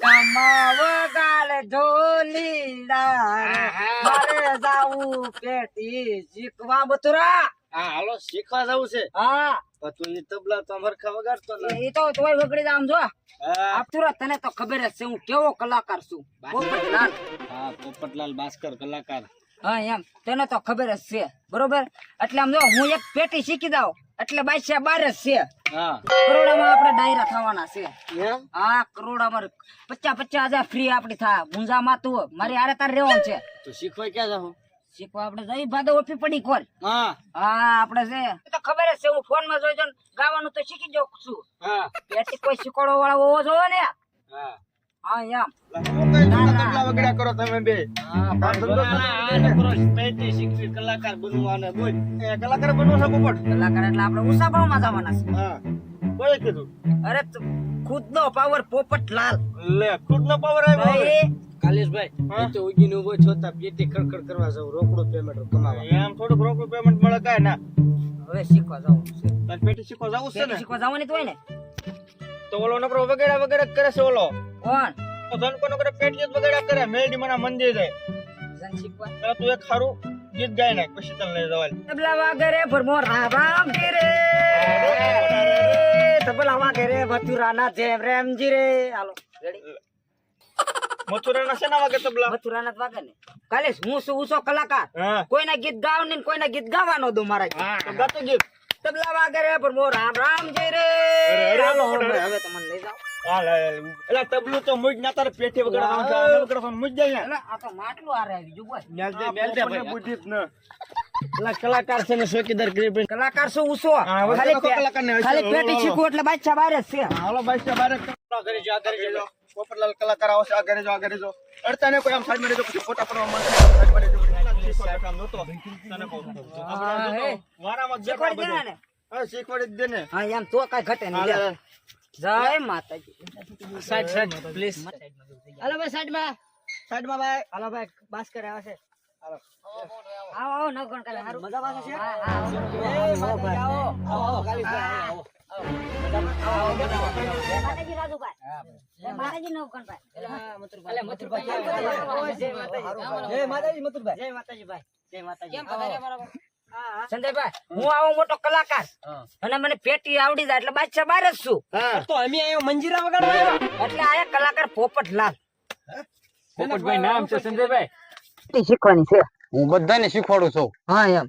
ગામમાં વગાડે ઢોલીડા રે. મારે જાવું પેટી શીખવા બતુરા હા હાલો શીખવા જવું છે. હા. તું તબલા તો હરખા વગાડતો એ તો તોય વગડી જામ જો. હા. તને તો ખબર જ છે હું કેવો કલાકાર છું. પોપટલાલ. હા પોપટલાલ ભાસ્કર કલાકાર. હા એમ. તને તો ખબર જ છે. બરોબર? એટલે આમ જો હું એક પેટી શીખી દઉં એટલે બાદશાહ બાર જ છે. કરોડામાં આપણે ડાયરા થવાના છે. હા કરોડામાં પચાસ પચાસ હજાર ફ્રી આપડી થાય ગુંજામાં તું મારી આરે તારે રહેવાનું છે. તું શીખવા ક્યાં જાવ શીખવા આપણે જઈ ભાદો ઓફી પડી કોલ હા. આપણે છે. તો ખબર જ છે હું ફોનમાં જોઈ જોઈને ગાવાનું તો શીખી જાઉં છું. હા. કોઈ શીખવાડો વાળો હોવો જોવે ને. હા. હા એમ. હું કઈ તબલા વગાડ્યા કરો તમે બે કલાકાર બનવાના બોલ કલાકાર બનવો છે પોપટ કલાકાર એટલે આપણે ઉષા ભાવમાં જવાના છે. હા કોઈ કીધું અરે ખુદ નો પાવર પોપટ લાલ લે ખુદ નો પાવર આવ્યો. કાલેશભાઈ તો ઊભો છોતા પેટી ખડખડ કરવા જાવ રોકડું પેમેન્ટ કમાવા એમ થોડુંક રોકડું પેમેન્ટ મળે કાય ના હવે શીખવા જવું છે. પેટી શીખવા જવું છે ને? શીખવા જવાની તો હોય ને? તો ઓલો નકરો વગેરા વગેરે કરે છે ઓલો. કોણ? તો ધનકો નકરો પેટી વગેરા કરે મેલડી મના મંદિર જાય. જન શીખવા. તું એક ખારું ગીત ગાય નાખ પછી તને લઈ જવાય. તબલા વાગરે ભરમો રામ રામ રે. તબલા વાગરે મથુરાના જેમ રેમજી રે. હાલો રેડી? મથુરાના શેના વાગે તબલા? મથુરાના વાગે ને. કાલે હું છું ઉસો કલાકાર? કોઈના ગીત ગાવ ને કોઈના ગીત ગાવાનો દો મારા તો ગાતો ગીત. તબલા પણ મો રામ રામ જય રે. અરે, હવે. તમને લઈ જાઓ. હા એલા તબલું તો મુજ ના તારે પેટી વગાડવાનું છે. આને વગાડવાનું મુજ જાય એટલે આ તો માટલું આ રહી ગયું બોલ. મેલ દે મેલ દે ભાઈ. બુદ્ધિ ન. એલા કલાકાર છે ને ચોકીદાર ગરીબ કલાકાર શું ઉસો ખાલી તો પે- ખાલી પેટી ઓલો, ઓલો. શીખવું એટલે બાદશાહ બાર છે. હાલો ભાઈ બારે ઘરે જો જો. કલાકાર આવશે આ ઘરે જો આ ઘરે જો. અડતાને કોઈ આમ સાઈડમાં રહેજો પછી ફોટા પડવા માંડે. સાઈડ જ શીખવાડી. દે ને હા એમ તો કઈ ઘટે નહીં. જય માતાજી. સાઈડ સાઈડ પ્લીઝ હાલો ભાઈ સાઈડમાં સાઈડમાં ભાઈ. હાલો ભાઈ બાસ કરે આવે છે. આવો આવો નવગણ કરે હારું. મજા આવે છે? હા હા આવો. એ માતાજી આવો. આવો આવો. સંજયભાઈ હું આવો મોટો કલાકાર અને મને પેટી આવડી જાય એટલે બાદશાહ બાર જ છું તો અમે આયો મંજીરા વગાડવા એટલે આયા કલાકાર પોપટલાલ પોપટભાઈ નામ છે સંજયભાઈ શીખવાની છે હું બધાને શીખવાડું છું. હા એમ.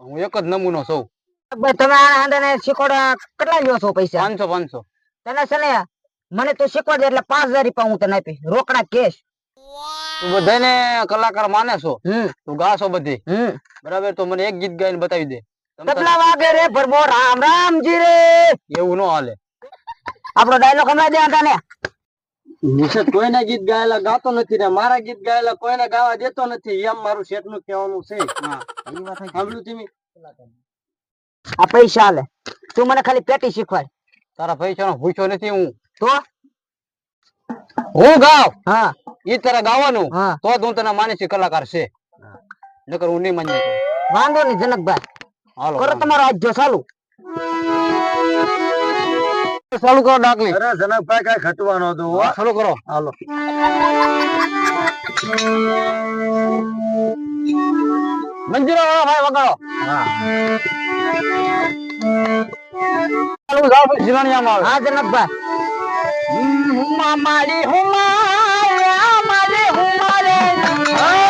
હું એક જ નમૂનો છું. તમે આ શીખવાડવા કેટલા લ્યો છો પૈસા? પાંચસો પાંચસો. તને છે ને મને તું શીખવાડ દે એટલે પાંચ હજાર રૂપિયા હું તને આપી રોકડા કેશ. તું બધાને કલાકાર માને છો? હમ. તું ગાશો બધી? બરાબર તો મને એક ગીત ગાઈને બતાવી દે. તબલા વાગે રે ભરબો રામ રામજી રે. એવું ન હાલે. આપણો ડાયલોગ હમણાં દે ને નિષેધ કોઈના ગીત ગાયેલા ગાતો નથી ને મારા ગીત ગાયેલા કોઈને ગાવા દેતો નથી એમ મારું શેઠનું કહેવાનું છે. હા. સાંભળ્યું તમે? આ પૈસા લે તું મને ખાલી પેટી શીખવાડ. તારા પૈસાનો ભૂખ્યો નથી હું. તો? હું ગાવ? હા. ઈ તારા ગાવાનું? હા. તો જ હું તને માનીશ કલાકાર છે. નકર હું નહીં માન્ય વાંધો નહીં જનકભાઈ હાલો કરો તમારો આજ્જો ચાલુ. ચાલુ કરો ડાકલી. અરે જનકભાઈ કઈ ખટવાનો હતો ચાલુ કરો. હાલો. મંજીરો વાળો ભાઈ વગાડો. ચાલુ જાવ જીવણિયામાં હા જનકભાઈ. હું મારી હું મારી હુમા હું મામાજી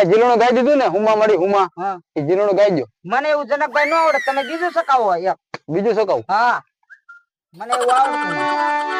આ જીલુણું ગાઈ દીધું ને હુમા મળી હુમા. એ જીલુણું ગાઈ દો મને એવું જનકભાઈ ન આવડે તમે બીજું સકાવો એક બીજું શું હા. મને એવું આવડતું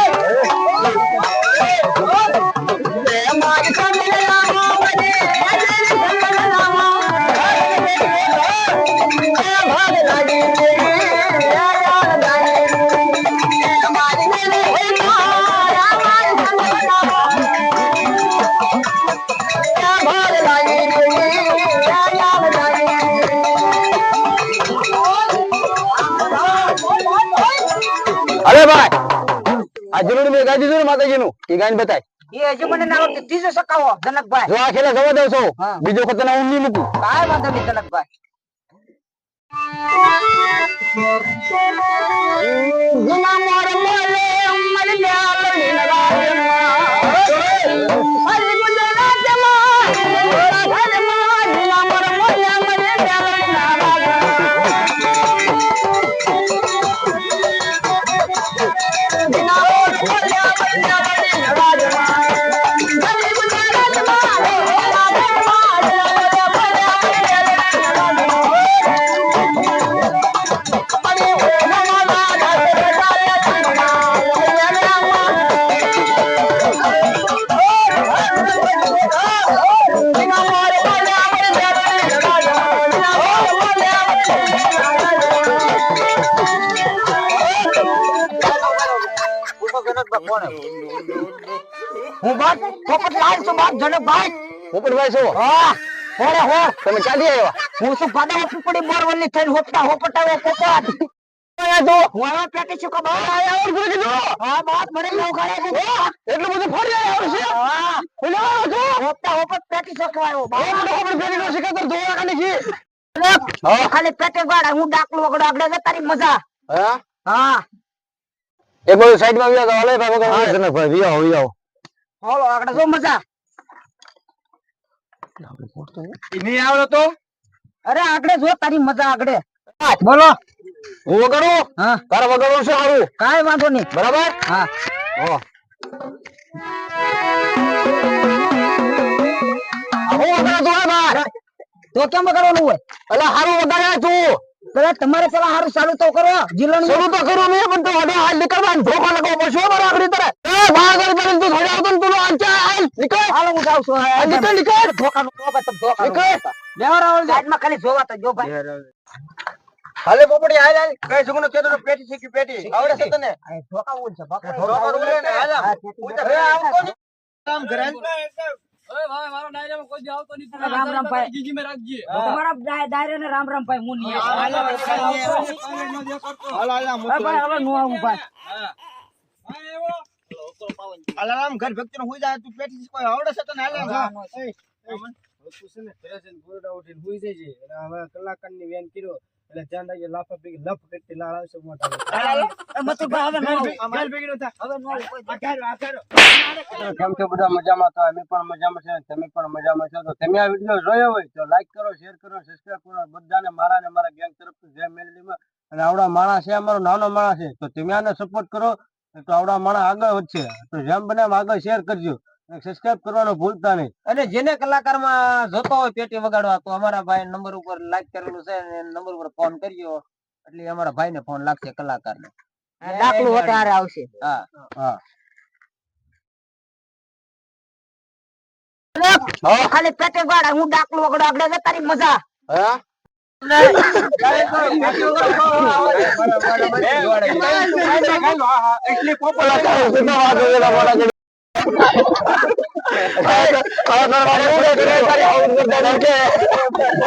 જીલુણું મેં ગાઈ દીધું ને માતાજીનું. એ ગાઈને બતાય. એ હજી મને ના આવડતું ત્રીજું સકાવો જનકભાઈ. જો આ ખેલે જવા દઉં છું. બીજો વખત હું નહીં મૂકું. કાંઈ વાંધો નહીં જનકભાઈ. હું બાપ પોપટલાલ છું બાપ જનકભાઈ. પોપટભાઈ છો? હા હોરે હો તમે ક્યાંથી આવ્યા? હું શું પાડા પીપળી બોરવલી થઈને હોપટા હોપટાવો પોપટ હું આવ્યો પેટી છું કે બાપ હા બાપ મને નવ ગાળ્યા છે. એટલું બધું ફરી આવ્યો છે? હા. આવ્યો છો. હોપટા હોપટ પેટી શીખવાયો એ બધો આપણે પેલી નો શિકાતર ધોવા કાની છે. બાપ ખાલી પેટે ગાડા હું ડાકલું વગડો આગળ તારી મજા. હા? હા. એક બાજુ સાઈડમાં વ્યા તો હલે ભાઈ જનકભાઈ વિયાઓ વિયાઓ હાલો આગળ જો મજા. નહીં આવડે તો? અરે આગળ જો તારી મજા આગળ. બોલો. હું વગાડું? હા. તારે વગાડું છે સારું કાંઈ વાંધો નહીં. બરાબર? હા. હો તું કેમ કરવાનું હોય? એટલે હારું વગાડે તું. પેલા તમારે પેલા સારું સારું તો કરો. જીલણ સારું તો કરું નહીં પણ તો વડે હાલ નીકળવા ધોકા લગાવવો પડશે મારા આગળ તારે એ બહાર આગળ કરીને તું થોડી આવતો તું ચા હાલ નીકળ. હાલો હું છું. આ નીકળ નીકળ. ખાલી જોવા તો જો ભાઈ. હાલે પોપડી હાલ હાલ. કઈ કેતો તો પેટી શીખી પેટી. આવડે છે તને? આ ધોકાવું છે ધોકા ઉડે ને હાલ આમ. હા, તેથી ઉડે. રામ રામ ભાઈ તમારા દાય- દાયરાને રામ રામ ભાઈ હું નહીં હવે નો આવું ભાઈ હાલ આમ ઘર ભક્તિ નો હુઈ જાય તું પેટી કોઈ આવડે છે તને કેમ છો બધા મજામાં તો અમે પણ મજામાં છે તમે પણ મજામાં છો. તો તમે આ વીડિયો જોયો હોય તો લાઈક કરો શેર કરો સબસ્ક્રાઇબ કરો. બધાને મારા ને મારા ગેંગ તરફથી જય મેલડીમાં. અને આવડા માણસ છે અમારો નાનો માણસ છે. તો તમે આને સપોર્ટ કરો. તો આવડા માણસ આગળ વધશે. તો જેમ બને એમ આગળ શેર કરજો. સબસ્ક્રાઇબ કરવાનો ભૂલતા નહીં. અને જેને કલાકારમાં જોતો હોય પેટી વગાડવા તો અમારા ભાઈ નંબર ઉપર લાઈક કરેલું છે નંબર ઉપર ફોન કરજો એટલે અમારા ભાઈ ને ફોન લાગશે કલાકાર ને દાખલું વધારે આવશે. હા હા. ખાલી પેટે ગાડા હું દાખલું વગડો આગળ તારી મજા. હા? એટલી કાંઈ સીધા વાત કરેલા મોટા છે. કલાકાર